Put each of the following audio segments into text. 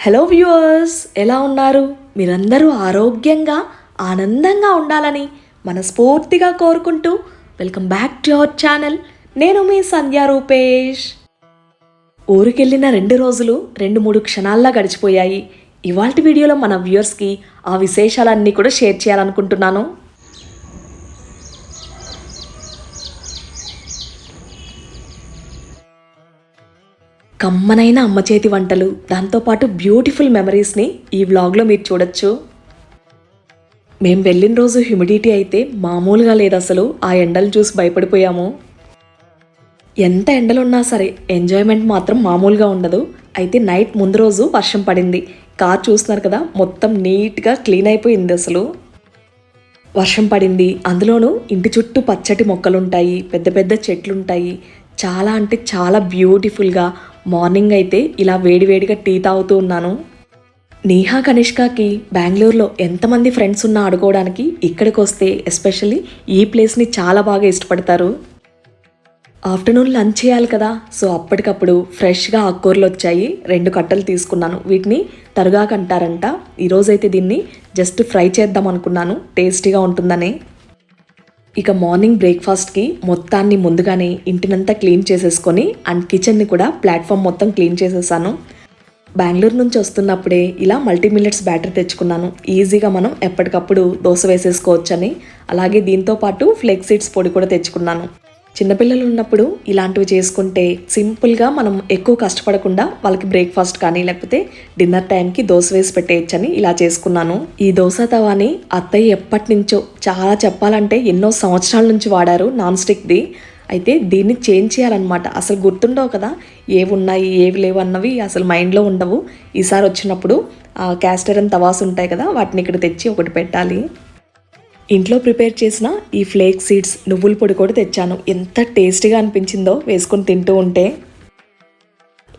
Hello viewers ఎలా ఉన్నారు? మీరందరూ ఆరోగ్యంగా ఆనందంగా ఉండాలని మనస్ఫూర్తిగా కోరుకుంటూ welcome back to our channel నేను మీ సంధ్యా రూపేష్. ఊరికెళ్ళిన రెండు రోజులు రెండు మూడు క్షణాల్లా గడిచిపోయాయి. ఇవాళ వీడియోలో మన వ్యూవర్స్కి ఆ విశేషాలన్నీ కూడా షేర్ చేయాలనుకుంటున్నాను. కమ్మనైన అమ్మ చేతి వంటలు. దాంతోపాటు బ్యూటిఫుల్ మెమరీస్ని ఈ వ్లాగ్లో మీరు చూడొచ్చు. మేము వెళ్ళిన రోజు హ్యూమిడిటీ అయితే మామూలుగా లేదు అసలు. ఆ ఎండలు చూసి భయపడిపోయాము. ఎంత ఎండలున్నా సరే ఎంజాయ్మెంట్ మాత్రం మామూలుగా ఉండదు. అయితే నైట్ ముందు రోజు వర్షం పడింది. కార్ చూస్తున్నారు కదా మొత్తం నీట్గా క్లీన్ అయిపోయింది అసలు. వర్షం పడింది. అందులోనూ ఇంటి చుట్టూ పచ్చటి మొక్కలుంటాయి పెద్ద పెద్ద చెట్లుంటాయి. చాలా అంటే చాలా బ్యూటిఫుల్గా మార్నింగ్ అయితే ఇలా వేడివేడిగా టీ తాగుతూ ఉన్నాను. నేహా కనిష్కాకి బెంగళూరులో ఎంతమంది ఫ్రెండ్స్ ఉన్నా ఆడుకోవడానికి ఇక్కడికి వస్తే ఎస్పెషల్లీ ఈ ప్లేస్ని చాలా బాగా ఇష్టపడతారు. ఆఫ్టర్నూన్ లంచ్ చేయాలి కదా సో అప్పటికప్పుడు ఫ్రెష్గా ఆకుకూరలు వచ్చాయి రెండు కట్టలు తీసుకున్నాను. వీటిని తరుగాకంటారంట ఈరోజైతే దీన్ని జస్ట్ ఫ్రై చేద్దాం అనుకున్నాను. టేస్టీగా ఉంటుందని. ఇక మార్నింగ్ బ్రేక్ఫాస్ట్కి మొత్తాన్ని ముందుగానే ఇంటినంతా క్లీన్ చేసేసుకొని అండ్ కిచెన్ని కూడా ప్లాట్ఫామ్ మొత్తం క్లీన్ చేసేసాను. బెంగళూరు నుంచి వస్తున్నప్పుడే ఇలా మల్టీ మిల్లెట్స్ బ్యాటరీ తెచ్చుకున్నాను. ఈజీగా మనం ఎప్పటికప్పుడు దోశ వేసేసుకోవచ్చని. అలాగే దీంతో పాటు ఫ్లెక్స్ సీడ్స్ పొడి కూడా తెచ్చుకున్నాను. చిన్నపిల్లలు ఉన్నప్పుడు ఇలాంటివి చేసుకుంటే సింపుల్గా మనం ఎక్కువ కష్టపడకుండా వాళ్ళకి బ్రేక్ఫాస్ట్ కానీ లేకపోతే డిన్నర్ టైంకి దోశ వేసి పెట్టేయచ్చని ఇలా చేసుకున్నాను. ఈ దోశ తవాని అత్తయ్య ఎప్పటి నుంచో చాలా చెప్పాలంటే ఎన్నో సంవత్సరాల నుంచి వాడారు నాన్ స్టిక్ది అయితే దీన్ని చేంజ్ చేయాలన్నమాట. అసలు గుర్తుండవు కదా ఏవి ఉన్నాయి ఏవి లేవు అన్నవి అసలు మైండ్లో ఉండవు. ఈసారి వచ్చినప్పుడు క్యాస్టర్ అండ్ తవాస్ ఉంటాయి కదా వాటిని ఇక్కడ తెచ్చి ఒకటి పెట్టాలి. ఇంట్లో ప్రిపేర్ చేసిన ఈ ఫ్లేక్ సీడ్స్ నువ్వుల పొడి కూడా తెచ్చాను. ఎంత టేస్టీగా అనిపించిందో వేసుకొని తింటూ ఉంటే.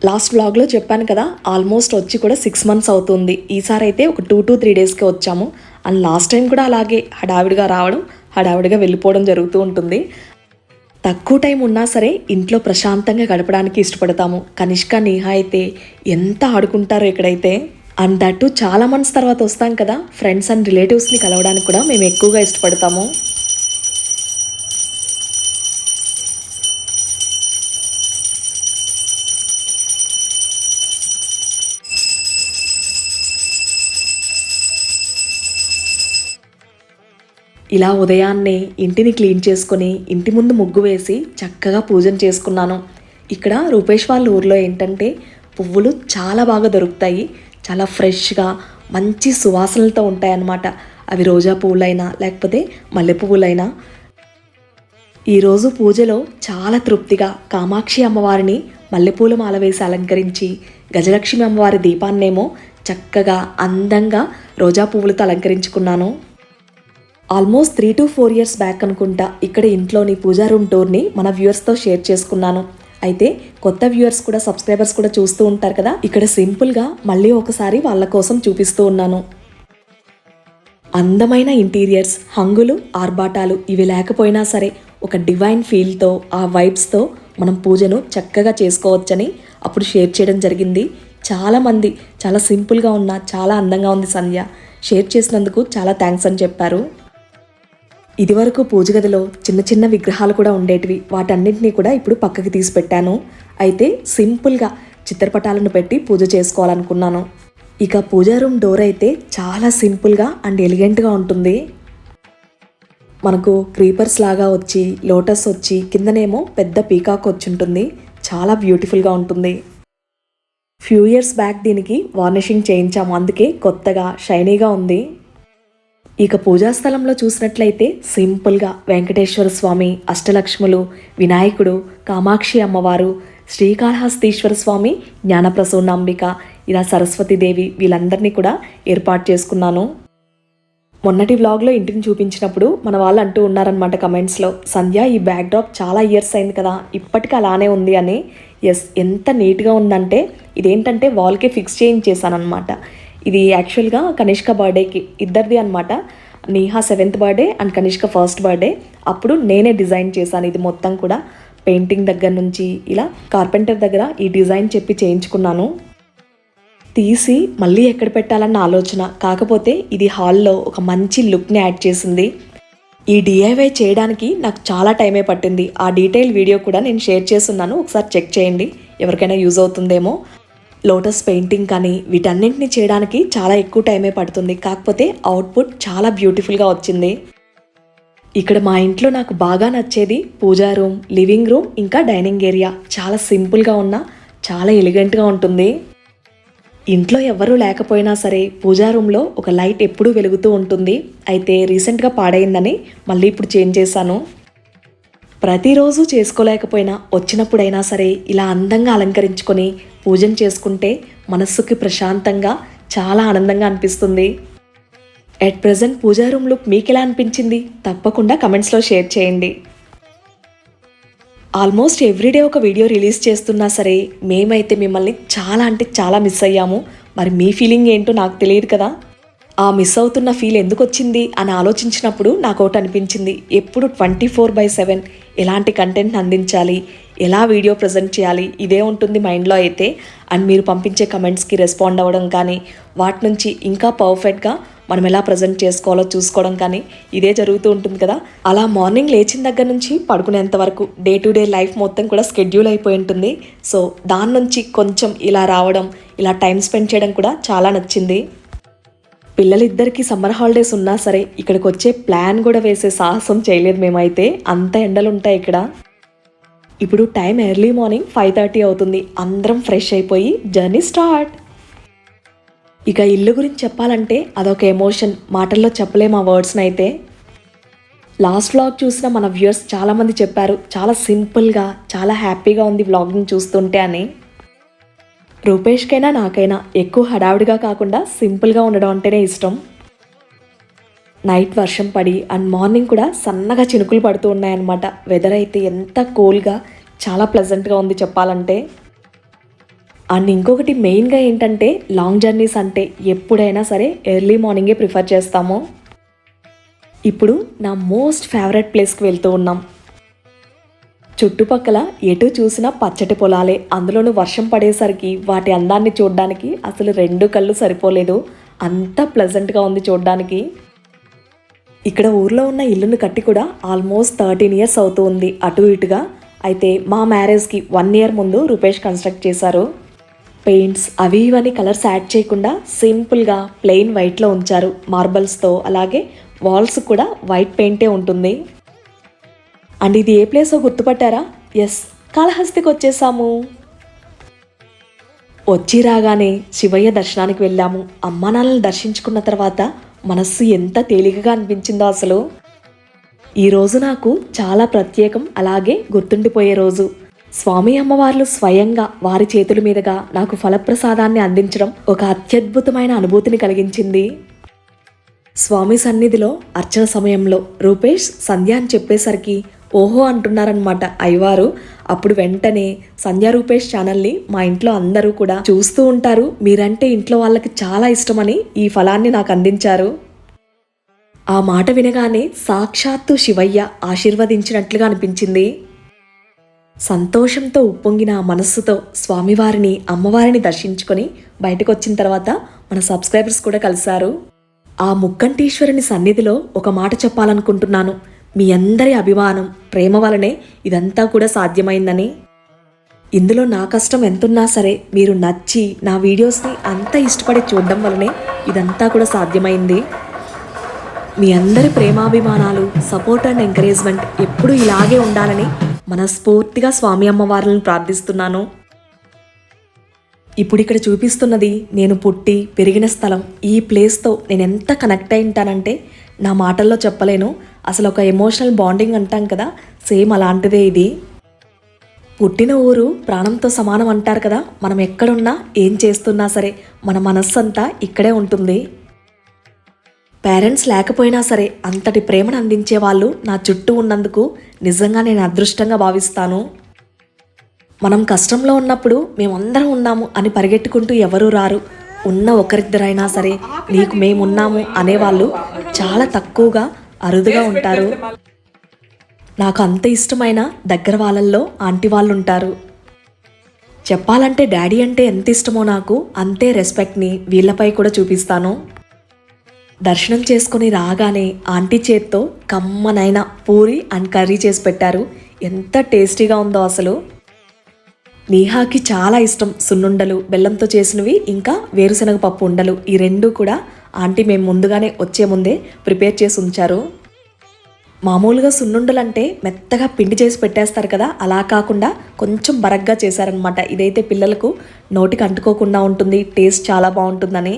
లాస్ట్ వ్లాగ్లో చెప్పాను కదా ఆల్మోస్ట్ వచ్చి కూడా సిక్స్ మంత్స్ అవుతుంది. ఈసారి అయితే ఒక టూ టు త్రీ డేస్కే వచ్చాము. అండ్ లాస్ట్ టైం కూడా అలాగే హడావిడిగా రావడం హడావిడిగా వెళ్ళిపోవడం జరుగుతూ ఉంటుంది. తక్కువ టైం ఉన్నా సరే ఇంట్లో ప్రశాంతంగా గడపడానికి ఇష్టపడతాము. కనిష్క నేహా అయితే ఎంత ఆడుకుంటారో ఇక్కడైతే. అండ్ దట్టు చాలా మంత్స్ తర్వాత వస్తాం కదా ఫ్రెండ్స్ అండ్ రిలేటివ్స్ని కలవడానికి కూడా మేము ఎక్కువగా ఇష్టపడతాము. ఇలా ఉదయాన్నే ఇంటిని క్లీన్ చేసుకొని ఇంటి ముందు ముగ్గు వేసి చక్కగా పూజను చేసుకున్నాను. ఇక్కడ రూపేష్ వాళ్ళ ఊర్లో ఏంటంటే పువ్వులు చాలా బాగా దొరుకుతాయి. చాలా ఫ్రెష్గా మంచి సువాసనలతో ఉంటాయన్నమాట. అవి రోజా పువ్వులైనా లేకపోతే మల్లె పువ్వులైనా. ఈరోజు పూజలో చాలా తృప్తిగా కామాక్షి అమ్మవారిని మల్లెపూల మాల వేసి అలంకరించి గజలక్ష్మి అమ్మవారి దీపాన్నేమో చక్కగా అందంగా రోజా పువ్వులతో అలంకరించుకున్నాను. Almost three to four years back అనుకుంటా ఇక్కడ ఇంట్లోని పూజా రూమ్ టూర్ని మన వ్యూవర్స్తో షేర్ చేసుకున్నాను. అయితే కొత్త వ్యూవర్స్ కూడా సబ్స్క్రైబర్స్ కూడా చూస్తూ ఉంటారు కదా. ఇక్కడ సింపుల్గా మళ్ళీ ఒకసారి వాళ్ళ కోసం చూపిస్తూ ఉన్నాను. అందమైన ఇంటీరియర్స్ హంగులు ఆర్భాటాలు ఇవి లేకపోయినా సరే ఒక డివైన్ ఫీల్తో ఆ వైబ్స్తో మనం పూజను చక్కగా చేసుకోవచ్చని అప్పుడు షేర్ చేయడం జరిగింది. చాలామంది చాలా సింపుల్గా ఉన్న చాలా అందంగా ఉంది సంధ్య. షేర్ చేసినందుకు చాలా థ్యాంక్స్ అని చెప్పారు. ఇదివరకు పూజ గదిలో చిన్న చిన్న విగ్రహాలు కూడా ఉండేటివి. వాటన్నింటినీ కూడా ఇప్పుడు పక్కకి తీసి పెట్టాను. అయితే సింపుల్గా చిత్రపటాలను పెట్టి పూజ చేసుకోవాలనుకున్నాను. ఇక పూజా రూమ్ డోర్ అయితే చాలా సింపుల్గా అండ్ ఎలిగెంట్గా ఉంటుంది. మనకు క్రీపర్స్ లాగా వచ్చి లోటస్ వచ్చి కిందనేమో పెద్ద పీకాక్ వచ్చి ఉంటుంది. చాలా బ్యూటిఫుల్గా ఉంటుంది. ఫ్యూ ఇయర్స్ బ్యాక్ దీనికి వార్నిషింగ్ చేయించాము. అందుకే కొత్తగా షైనీగా ఉంది. ఇక పూజా స్థలంలో చూసినట్లయితే సింపుల్గా వెంకటేశ్వర స్వామి అష్టలక్ష్ములు వినాయకుడు కామాక్షి అమ్మవారు శ్రీకాళహస్తీశ్వర స్వామి జ్ఞానప్రసూనాంబిక ఇలా సరస్వతీదేవి వీళ్ళందరినీ కూడా ఏర్పాటు చేసుకున్నాను. మొన్నటి వ్లాగ్లో ఇంటిని చూపించినప్పుడు మన వాళ్ళు అంటూ ఉన్నారనమాట కమెంట్స్లో సంధ్య ఈ బ్యాక్ డ్రాప్ చాలా ఇయర్స్ అయింది కదా ఇప్పటికీ అలానే ఉంది అని. ఎస్ ఎంత నీట్గా ఉందంటే ఇదేంటంటే వాల్కే ఫిక్స్ చేయించేసానమాట అనమాట ఇది యాక్చువల్గా కనిష్క బర్త్డేకి ఇద్దరిది అనమాట Neha seventh birthday and Kanishka first birthday అప్పుడు నేనే డిజైన్ చేశాను ఇది మొత్తం కూడా. పెయింటింగ్ దగ్గర నుంచి ఇలా కార్పెంటర్ దగ్గర ఈ డిజైన్ చెప్పి చేయించుకున్నాను. తీసి మళ్ళీ ఎక్కడ పెట్టాలన్న ఆలోచన. కాకపోతే ఇది హాల్లో ఒక మంచి లుక్ని యాడ్ చేసింది. ఈ డిఐవై చేయడానికి నాకు చాలా టైమే పట్టింది. ఆ డీటెయిల్ వీడియో కూడా నేను షేర్ చేస్తున్నాను. ఒకసారి చెక్ చేయండి. ఎవరికైనా యూజ్ అవుతుందేమో. లోటస్ పెయింటింగ్ కానీ వీటన్నింటిని చేయడానికి చాలా ఎక్కువ టైమే పడుతుంది. కాకపోతే అవుట్పుట్ చాలా బ్యూటిఫుల్గా వచ్చింది. ఇక్కడ మా ఇంట్లో నాకు బాగా నచ్చేది పూజా రూమ్ లివింగ్ రూమ్ ఇంకా డైనింగ్ ఏరియా. చాలా సింపుల్గా ఉన్న చాలా ఎలిగెంట్గా ఉంటుంది. ఇంట్లో ఎవరూ లేకపోయినా సరే పూజా రూమ్లో ఒక లైట్ ఎప్పుడూ వెలుగుతూ ఉంటుంది. అయితే రీసెంట్గా పాడైందని మళ్ళీ ఇప్పుడు చేంజ్ చేశాను. ప్రతిరోజు చేసుకోలేకపోయినా వచ్చినప్పుడైనా సరే ఇలా అందంగా అలంకరించుకొని పూజను చేసుకుంటే మనస్సుకి ప్రశాంతంగా చాలా ఆనందంగా అనిపిస్తుంది. At present puja room look మీకు ఎలా అనిపించింది? తప్పకుండా కమెంట్స్లో షేర్ చేయండి. ఆల్మోస్ట్ ఎవ్రీడే ఒక వీడియో రిలీజ్ చేస్తున్నా సరే మేమైతే మిమ్మల్ని చాలా అంటే చాలా మిస్ అయ్యాము. మరి మీ ఫీలింగ్ ఏంటో నాకు తెలియదు కదా? ఆ మిస్ అవుతున్న ఫీల్ ఎందుకు వచ్చింది అని ఆలోచించినప్పుడు నాకు ఒకటి అనిపించింది. ఎప్పుడు ట్వంటీ ఫోర్ బై సెవెన్ ఎలాంటి కంటెంట్ అందించాలి? ఎలా వీడియో ప్రజెంట్ చేయాలి? ఇదే ఉంటుంది మైండ్లో అయితే. అండ్ మీరు పంపించే కమెంట్స్కి రెస్పాండ్ అవ్వడం కానీ వాటి నుంచి ఇంకా పర్ఫెక్ట్గా మనం ఎలా ప్రజెంట్ చేసుకోవాలో చూసుకోవడం కానీ ఇదే జరుగుతూ ఉంటుంది కదా. అలా మార్నింగ్ లేచిన దగ్గర నుంచి పడుకునేంత వరకు డే టు డే లైఫ్ మొత్తం కూడా స్కెడ్యూల్ అయిపోయి ఉంటుంది. సో దాని నుంచి కొంచెం ఇలా రావడం ఇలా టైం స్పెండ్ చేయడం కూడా చాలా నచ్చింది. పిల్లలిద్దరికీ సమ్మర్ హాలిడేస్ ఉన్నా సరే ఇక్కడికి వచ్చే ప్లాన్ కూడా వేసే సాహసం చేయలేదు మేమైతే. అంత ఎండలు ఉంటాయి ఇక్కడ. ఇప్పుడు time early morning five thirty అవుతుంది. అందరం ఫ్రెష్ అయిపోయి జర్నీ స్టార్ట్. ఇక ఇల్లు గురించి చెప్పాలంటే అదొక ఎమోషన్. మాటల్లో చెప్పలేము ఆ వర్డ్స్ని అయితే. లాస్ట్ వ్లాగ్ చూసిన మన వ్యూయర్స్ చాలామంది చెప్పారు చాలా సింపుల్గా చాలా హ్యాపీగా ఉంది వ్లాగ్ని చూస్తుంటే అని. రూపేష్కైనా నాకైనా ఎక్కువ హడావిడిగా కాకుండా సింపుల్గా ఉండడం అంటేనే ఇష్టం. నైట్ వర్షం పడి అండ్ మార్నింగ్ కూడా సన్నగా చినుకులు పడుతూ ఉన్నాయన్నమాట. వెదర్ అయితే ఎంత కూల్గా చాలా ప్లెజెంట్గా ఉంది చెప్పాలంటే. అండ్ ఇంకొకటి మెయిన్గా ఏంటంటే లాంగ్ జర్నీస్ అంటే ఎప్పుడైనా సరే ఎర్లీ మార్నింగే ప్రిఫర్ చేస్తాము. ఇప్పుడు నా మోస్ట్ ఫేవరెట్ ప్లేస్కి వెళ్తూ ఉన్నాం. చుట్టుపక్కల ఎటు చూసినా పచ్చటి పొలాలే. అందులోనూ వర్షం పడేసరికి వాటి అందాన్ని చూడడానికి అసలు రెండు కళ్ళు సరిపోలేదు. అంత ప్లెజెంట్గా ఉంది చూడడానికి. ఇక్కడ ఊర్లో ఉన్న ఇల్లును కట్టి కూడా ఆల్మోస్ట్ థర్టీన్ ఇయర్స్ అవుతూ ఉంది. అటు ఇటుగా. అయితే మా మ్యారేజ్కి వన్ ఇయర్ ముందు రూపేష్ కన్స్ట్రక్ట్ చేశారు. పెయింట్స్ అవి ఇవన్నీ కలర్స్ యాడ్ చేయకుండా సింపుల్గా ప్లెయిన్ వైట్లో ఉంచారు. మార్బల్స్తో అలాగే వాల్స్ కూడా వైట్ పెయింటే ఉంటుంది. అండ్ ఇది ఏ ప్లేసో గుర్తుపట్టారా? ఎస్ కాళహస్తికి వచ్చేసాము. వచ్చి రాగానే శివయ్య దర్శనానికి వెళ్ళాము. అమ్మానాన్నలను దర్శించుకున్న తర్వాత మనస్సు ఎంత తేలికగా అనిపించిందో అసలు. ఈ రోజు నాకు చాలా ప్రత్యేకం అలాగే గుర్తుండిపోయే రోజు. స్వామి అమ్మవార్లు స్వయంగా వారి చేతుల మీదుగా నాకు ఫలప్రసాదాన్ని అందించడం ఒక అత్యద్భుతమైన అనుభూతిని కలిగించింది. స్వామి సన్నిధిలో అర్చన సమయంలో రూపేష్ సంధ్య అని చెప్పేసరికి ఓహో అంటున్నారనమాట అయ్యవారు అప్పుడు వెంటనే సంధ్యా రూపేష్ ఛానల్ని మా ఇంట్లో అందరూ కూడా చూస్తూ ఉంటారు. మీరంటే ఇంట్లో వాళ్ళకి చాలా ఇష్టమని ఈ ఫలాన్ని నాకు అందించారు. ఆ మాట వినగానే సాక్షాత్తు శివయ్య ఆశీర్వదించినట్లుగా అనిపించింది. సంతోషంతో ఉప్పొంగిన మనస్సుతో స్వామివారిని అమ్మవారిని దర్శించుకొని బయటకు వచ్చిన తర్వాత మన సబ్స్క్రైబర్స్ కూడా కలిశారు. ఆ ముక్కంటీశ్వరుని సన్నిధిలో ఒక మాట చెప్పాలనుకుంటున్నాను. మీ అందరి అభిమానం ప్రేమ వలనే ఇదంతా కూడా సాధ్యమైందని. ఇందులో నా కష్టం ఎంతున్నా సరే మీరు నచ్చి నా వీడియోస్ని అంత ఇష్టపడి చూడడం వలనే ఇదంతా కూడా సాధ్యమైంది. మీ అందరి ప్రేమాభిమానాలు సపోర్ట్ అండ్ ఎంకరేజ్మెంట్ ఎప్పుడూ ఇలాగే ఉండాలని మనస్ఫూర్తిగా స్వామి అమ్మవారిని ప్రార్థిస్తున్నాను. ఇప్పుడు ఇక్కడ చూపిస్తున్నది నేను పుట్టి పెరిగిన స్థలం. ఈ ప్లేస్తో నేను ఎంత కనెక్ట్ అయి ఉంటానంటే నా మాటల్లో చెప్పలేను. అసలు ఒక ఎమోషనల్ బాండింగ్ అంటాం కదా సేమ్ అలాంటిదే ఇది. పుట్టిన ఊరు ప్రాణంతో సమానం అంటారు కదా మనం ఎక్కడున్నా ఏం చేస్తున్నా సరే మన మనస్సంతా ఇక్కడే ఉంటుంది. పేరెంట్స్ లేకపోయినా సరే అంతటి ప్రేమను అందించే వాళ్ళు నా చుట్టూ ఉన్నందుకు నిజంగా నేను అదృష్టంగా భావిస్తాను. మనం కష్టంలో ఉన్నప్పుడు మేమందరం ఉన్నాము అని పరిగెట్టుకుంటూ ఎవరూ రారు. ఉన్న ఒకరిద్దరైనా సరే నీకు మేమున్నాము అనేవాళ్ళు చాలా తక్కువగా అరుదుగా ఉంటారు. నాకు అంత ఇష్టమైన దగ్గర వాళ్ళల్లో ఆంటీ వాళ్ళు ఉంటారు చెప్పాలంటే డాడీ అంటే ఎంత ఇష్టమో నాకు అంతే రెస్పెక్ట్ని వీళ్ళపై కూడా చూపిస్తాను. దర్శనం చేసుకొని రాగానే ఆంటీ చేత్తో కమ్మనైన పూరి అండ్ కర్రీ చేసి పెట్టారు. ఎంత టేస్టీగా ఉందో అసలు. నేహాకి చాలా ఇష్టం సున్నుండలు బెల్లంతో చేసినవి ఇంకా వేరుశనగ పప్పు ఉండలు. ఈ రెండు కూడా ఆంటీ మేము ముందుగానే వచ్చే ముందే ప్రిపేర్ చేసి ఉంచారు. మామూలుగా సున్నుండలు అంటే మెత్తగా పిండి చేసి పెట్టేస్తారు కదా అలా కాకుండా కొంచెం బరగ్గా చేశారనమాట ఇదైతే పిల్లలకు నోటికి అంటుకోకుండా ఉంటుంది టేస్ట్ చాలా బాగుంటుందని.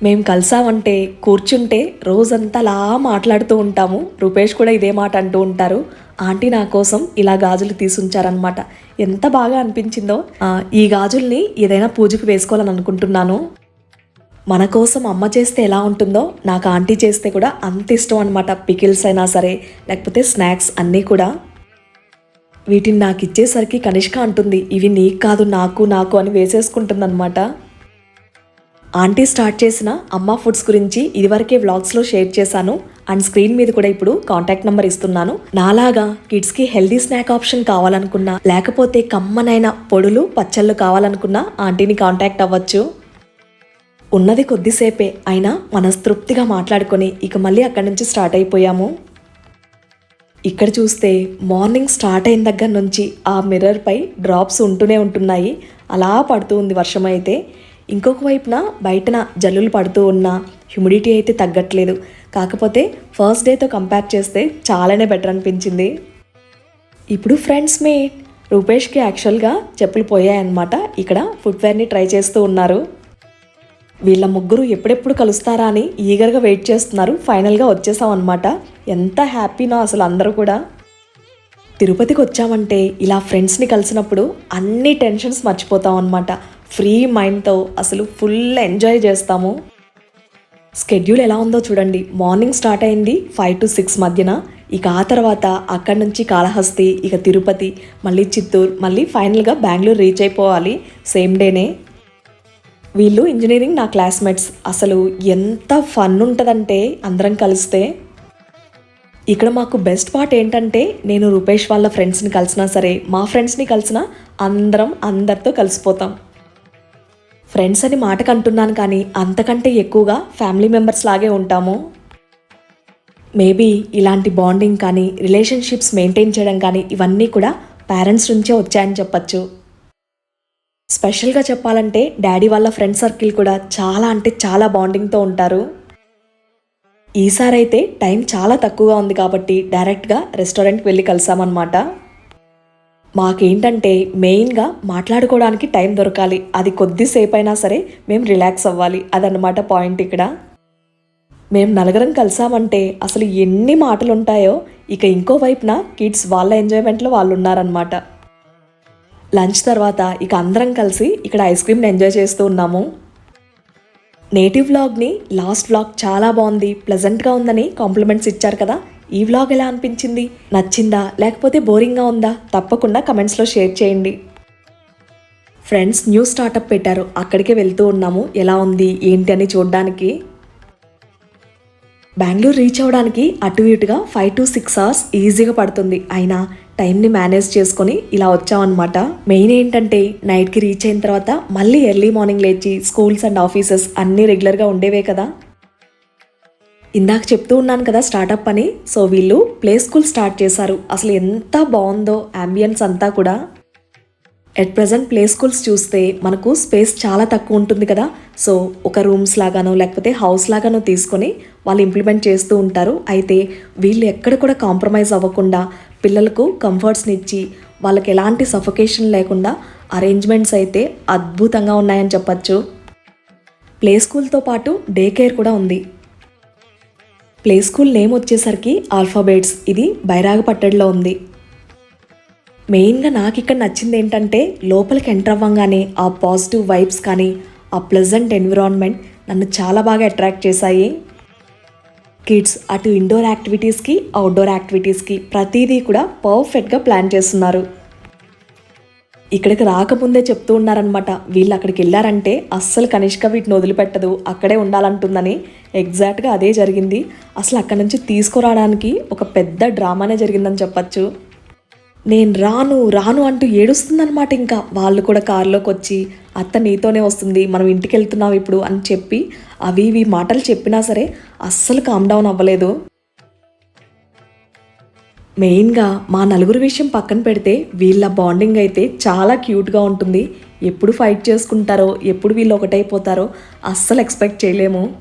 మేము కలిసామంటే కూర్చుంటే రోజంతా అలా మాట్లాడుతూ ఉంటాము. రూపేష్ కూడా ఇదే మాట అంటూ ఉంటారు. ఆంటీ నా కోసం ఇలా గాజులు తీసుంచారనమాట ఎంత బాగా అనిపించిందో. ఈ గాజుల్ని ఏదైనా పూజకు వేసుకోవాలని అనుకుంటున్నాను. మన కోసం అమ్మ చేస్తే ఎలా ఉంటుందో నాకు ఆంటీ చేస్తే కూడా అంత ఇష్టం అనమాట పికిల్స్ అయినా సరే లేకపోతే స్నాక్స్ అన్నీ కూడా. వీటిని నాకు ఇచ్చేసరికి కనిష్క అంటుంది ఇవి నీకు కాదు నాకు నాకు అని వేసేసుకుంటుందన్నమాట. ఆంటీ స్టార్ట్ చేసిన అమ్మ ఫుడ్స్ గురించి ఇదివరకే వ్లాగ్స్లో షేర్ చేశాను. అండ్ స్క్రీన్ మీద కూడా ఇప్పుడు కాంటాక్ట్ నెంబర్ ఇస్తున్నాను. నాలాగా కిడ్స్కి హెల్దీ స్నాక్ ఆప్షన్ కావాలనుకున్నా లేకపోతే కమ్మనైన పొడులు పచ్చళ్ళు కావాలనుకున్నా ఆంటీని కాంటాక్ట్ అవ్వచ్చు. ఉన్నది కొద్దిసేపే అయినా మనస్తృప్తిగా మాట్లాడుకొని ఇక మళ్ళీ అక్కడి నుంచి స్టార్ట్ అయిపోయాము. ఇక్కడ చూస్తే మార్నింగ్ స్టార్ట్ అయిన దగ్గర నుంచి ఆ మిర్రర్పై డ్రాప్స్ ఉంటూనే ఉంటున్నాయి. అలా పడుతూ ఉంది వర్షం అయితే. ఇంకొక వైపున బయటన జల్లులు పడుతూ ఉన్న హ్యూమిడిటీ అయితే తగ్గట్లేదు. కాకపోతే ఫస్ట్ డేతో కంపేర్ చేస్తే చాలానే బెటర్ అనిపించింది. ఇప్పుడు ఫ్రెండ్స్ మీట్ రూపేష్కి యాక్చువల్గా చెప్పులు పోయాయన్నమాట. ఇక్కడ ఫుట్వేర్ని ట్రై చేస్తూ ఉన్నారు. వీళ్ళ ముగ్గురు ఎప్పుడెప్పుడు కలుస్తారా అని ఈగర్గా వెయిట్ చేస్తున్నారు. ఫైనల్గా వచ్చేసాం అనమాట ఎంత హ్యాపీనో అసలు అందరూ కూడా. తిరుపతికి వచ్చామంటే ఇలా ఫ్రెండ్స్ని కలిసినప్పుడు అన్ని టెన్షన్స్ మర్చిపోతాం అనమాట ఫ్రీ మైండ్తో అసలు ఫుల్ ఎంజాయ్ చేస్తాము. స్కెడ్యూల్ ఎలా ఉందో చూడండి. మార్నింగ్ స్టార్ట్ అయింది ఫైవ్ టు సిక్స్ మధ్యన. ఇక ఆ తర్వాత అక్కడి నుంచి కాళహస్తి ఇక తిరుపతి మళ్ళీ చిత్తూరు మళ్ళీ ఫైనల్గా బెంగళూరు రీచ్ అయిపోవాలి. సేమ్ డేనే. వీళ్ళు ఇంజనీరింగ్ నా క్లాస్మేట్స్. అసలు ఎంత ఫన్ ఉంటుందంటే అందరం కలిస్తే. ఇక్కడ మాకు బెస్ట్ పార్ట్ ఏంటంటే నేను రూపేష్ వాళ్ళ ఫ్రెండ్స్ని కలిసినా సరే మా ఫ్రెండ్స్ని కలిసినా అందరం అందరితో కలిసిపోతాం. ఫ్రెండ్స్ అని మాటకు అంటున్నాను కానీ అంతకంటే ఎక్కువగా ఫ్యామిలీ మెంబర్స్ లాగే ఉంటాము. మేబీ ఇలాంటి బాండింగ్ కానీ రిలేషన్షిప్స్ మెయింటైన్ చేయడం కానీ ఇవన్నీ కూడా పేరెంట్స్ నుంచే వచ్చాయని చెప్పచ్చు. స్పెషల్గా చెప్పాలంటే డాడీ వాళ్ళ ఫ్రెండ్ సర్కిల్ కూడా చాలా అంటే చాలా బాండింగ్తో ఉంటారు. ఈసారి అయితే టైం చాలా తక్కువగా ఉంది కాబట్టి డైరెక్ట్గా రెస్టారెంట్కి వెళ్ళి కలిసామన్నమాట. మాకేంటంటే మెయిన్గా మాట్లాడుకోవడానికి టైం దొరకాలి. అది కొద్దిసేపు అయినా సరే మేము రిలాక్స్ అవ్వాలి. అదన్నమాట పాయింట్ ఇక్కడ. మేము నలుగురం కలిసామంటే అసలు ఎన్ని మాటలు ఉంటాయో ఇక ఇంకో వైపున కిడ్స్ వాళ్ళ ఎంజాయ్మెంట్లో వాళ్ళు ఉన్నారనమాట లంచ్ తర్వాత ఇక అందరం కలిసి ఇక్కడ ఐస్ క్రీమ్ని ఎంజాయ్ చేస్తూ ఉన్నాము. నేటివ్ వ్లాగ్ని లాస్ట్ వ్లాగ్ చాలా బాగుంది. ప్లెజెంట్గా ఉందని కాంప్లిమెంట్స్ ఇచ్చారు కదా. ఈ వ్లాగ్ ఎలా అనిపించింది? నచ్చిందా? లేకపోతే బోరింగ్గా ఉందా? తప్పకుండా కమెంట్స్లో షేర్ చేయండి. ఫ్రెండ్స్ న్యూ స్టార్టప్ పెట్టారు. అక్కడికే వెళ్తూ ఉన్నాము. ఎలా ఉంది? ఏంటి అని చూడడానికి. బెంగళూరు రీచ్ అవ్వడానికి అటు ఇటుగా ఫైవ్ టు సిక్స్ అవర్స్ ఈజీగా పడుతుంది. అయినా టైంని మేనేజ్ చేసుకొని ఇలా వచ్చామన్నమాట. మెయిన్ ఏంటంటే నైట్కి రీచ్ అయిన తర్వాత మళ్ళీ ఎర్లీ మార్నింగ్ లేచి స్కూల్స్ అండ్ ఆఫీసెస్ అన్నీ రెగ్యులర్గా ఉండేవే కదా. ఇందాక చెప్తూ ఉన్నాను కదా స్టార్టప్ అని. సో వీళ్ళు ప్లే స్కూల్ స్టార్ట్ చేశారు. అసలు ఎంత బాగుందో అంబియన్స్ అంతా కూడా. ఎట్ ప్రజెంట్ ప్లే స్కూల్స్ చూస్తే మనకు స్పేస్ చాలా తక్కువ ఉంటుంది కదా. సో ఒక రూమ్స్ లాగానో లేకపోతే హౌస్ లాగానో తీసుకొని వాళ్ళు ఇంప్లిమెంట్ చేస్తూ ఉంటారు. అయితే వీళ్ళు ఎక్కడ కూడా కాంప్రమైజ్ అవ్వకుండా పిల్లలకు కంఫర్ట్స్ని ఇచ్చి వాళ్ళకి ఎలాంటి సఫకేషన్ లేకుండా అరేంజ్మెంట్స్ అయితే అద్భుతంగా ఉన్నాయని చెప్పచ్చు. ప్లే స్కూల్తో పాటు డే కేర్ కూడా ఉంది. ప్లే స్కూల్ నేమ్ వచ్చేసరికి ఆల్ఫాబేట్స్. ఇది బైరాగపట్టడిలో ఉంది. మెయిన్గా నాకు ఇక్కడ నచ్చింది ఏంటంటే లోపలికి ఎంటర్ అవ్వగానే ఆ పాజిటివ్ వైబ్స్ కానీ ఆ ప్లెజెంట్ ఎన్విరాన్మెంట్ నన్ను చాలా బాగా అట్రాక్ట్ చేశాయి. కిడ్స్ అటు ఇండోర్ యాక్టివిటీస్కి అవుట్డోర్ యాక్టివిటీస్కి ప్రతిదీ కూడా పర్ఫెక్ట్గా ప్లాన్ చేస్తున్నారు. ఇక్కడికి రాకముందే చెప్తూ ఉన్నారనమాట వీళ్ళు అక్కడికి వెళ్ళారంటే అస్సలు కనిష్క వీటిని వదిలిపెట్టదు. అక్కడే ఉండాలంటుందని ఎగ్జాక్ట్గా అదే జరిగింది. అసలు అక్కడి నుంచి తీసుకురావడానికి ఒక పెద్ద డ్రామానే జరిగిందని చెప్పచ్చు. నేను రాను రాను అంటూ ఏడుస్తుందనమాట ఇంకా. వాళ్ళు కూడా కారులోకి వచ్చి అత్త నీతోనే వస్తుంది మనం ఇంటికి వెళ్తున్నాం ఇప్పుడు అని చెప్పి అవి ఇవి మాటలు చెప్పినా సరే అస్సలు కామ్ డౌన్ అవ్వలేదు. మెయిన్గా మా నలుగురు విషయం పక్కన పెడితే వీళ్ళ బాండింగ్ అయితే చాలా క్యూట్గా ఉంటుంది. ఎప్పుడు ఫైట్ చేసుకుంటారో ఎప్పుడు వీళ్ళు ఒకటైపోతారో అస్సలు ఎక్స్పెక్ట్ చేయలేము.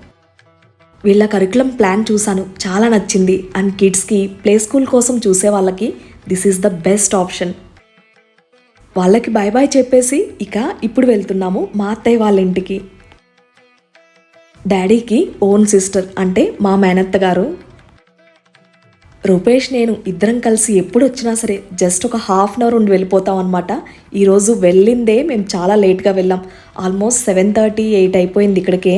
వీళ్ళ కరికులం ప్లాన్ చూశాను. చాలా నచ్చింది. అండ్ కిడ్స్కి ప్లే స్కూల్ కోసం చూసే వాళ్ళకి this is the best option. వాళ్ళకి బాయ్ బాయ్ చెప్పేసి ఇక ఇప్పుడు వెళ్తున్నాము మా అత్తయ్య వాళ్ళ ఇంటికి. డాడీకి ఓన్ సిస్టర్ అంటే మా మేనత్త గారు. రూపేష్ నేను ఇద్దరం కలిసి ఎప్పుడు వచ్చినా సరే జస్ట్ ఒక హాఫ్ అన్ అవర్ ఉండి వెళ్ళిపోతాం అనమాట ఈరోజు వెళ్ళిందే మేము చాలా లేట్గా వెళ్ళాం. ఆల్మోస్ట్ సెవెన్ థర్టీ ఎయిట్ అయిపోయింది ఇక్కడికే.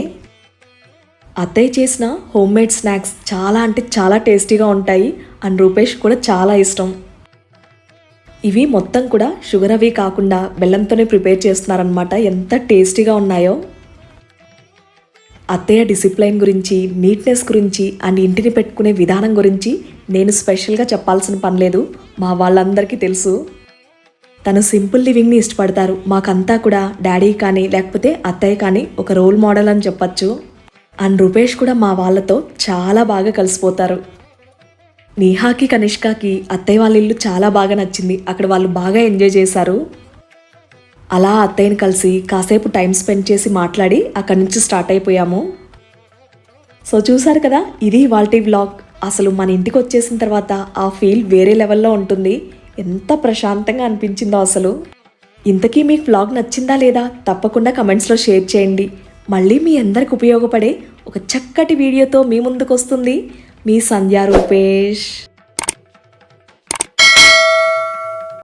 అత్తయ్య చేసిన హోమ్ మేడ్ స్నాక్స్ చాలా అంటే చాలా టేస్టీగా ఉంటాయి. అండ్ రూపేష్ కూడా చాలా ఇష్టం. ఇవి మొత్తం కూడా షుగర్ అవి కాకుండా బెల్లంతోనే ప్రిపేర్ చేస్తున్నారనమాట ఎంత టేస్టీగా ఉన్నాయో. అత్తయ్య డిసిప్లైన్ గురించి నీట్నెస్ గురించి అండ్ ఇంటిని పెట్టుకునే విధానం గురించి నేను స్పెషల్గా చెప్పాల్సిన పని లేదు. మా వాళ్ళందరికీ తెలుసు. తను సింపుల్ లివింగ్ని ఇష్టపడతారు. మాకంతా కూడా డాడీ కానీ లేకపోతే అత్తయ్య కానీ ఒక రోల్ మోడల్ అని చెప్పచ్చు. అండ్ రూపేష్ కూడా మా వాళ్ళతో చాలా బాగా కలిసిపోతారు. నేహాకి కనిష్కకి అత్తయ్య వాళ్ళ ఇల్లు చాలా బాగా నచ్చింది. అక్కడ వాళ్ళు బాగా ఎంజాయ్ చేశారు. అలా అత్తయ్యని కలిసి కాసేపు టైం స్పెండ్ చేసి మాట్లాడి అక్కడి నుంచి స్టార్ట్ అయిపోయాము. సో చూసారు కదా ఇది వాల్టీ వ్లాగ్ అసలు మన ఇంటికి వచ్చేసిన తర్వాత ఆ ఫీల్ వేరే లెవెల్లో ఉంటుంది. ఎంత ప్రశాంతంగా అనిపించిందో అసలు. ఇంతకీ మీకు వ్లాగ్ నచ్చిందా లేదా తప్పకుండా కమెంట్స్లో షేర్ చేయండి. మళ్ళీ మీ అందరికి ఉపయోగపడే ఒక చక్కటి వీడియోతో మీ ముందుకు వస్తుంది మీ సంధ్యా రూపేష్.